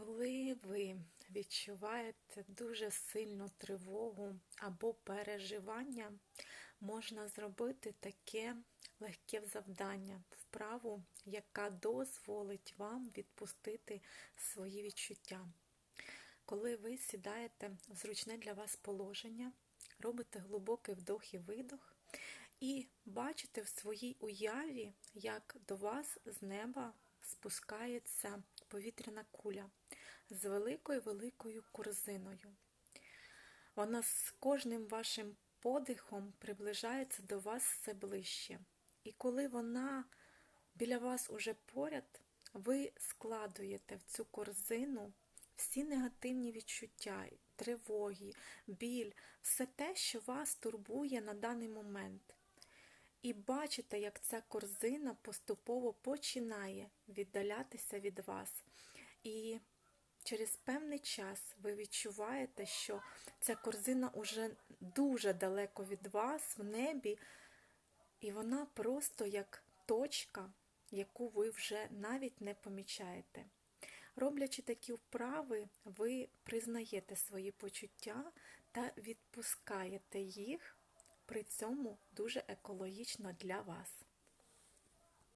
Коли ви відчуваєте дуже сильну тривогу або переживання, можна зробити таке легке завдання, вправу, яка дозволить вам відпустити свої відчуття. Коли ви сідаєте в зручне для вас положення, робите глибокий вдох і видох, і бачите в своїй уяві, як до вас з неба спускається повітряна куля з великою-великою корзиною. Вона з кожним вашим подихом приближається до вас все ближче. І коли вона біля вас уже поряд, ви складуєте в цю корзину всі негативні відчуття, тривоги, біль, все те, що вас турбує на даний момент. І бачите, як ця корзина поступово починає віддалятися від вас. І через певний час ви відчуваєте, що ця корзина уже дуже далеко від вас в небі, і вона просто як точка, яку ви вже навіть не помічаєте. Роблячи такі вправи, ви признаєте свої почуття та відпускаєте їх, при цьому дуже екологічно для вас.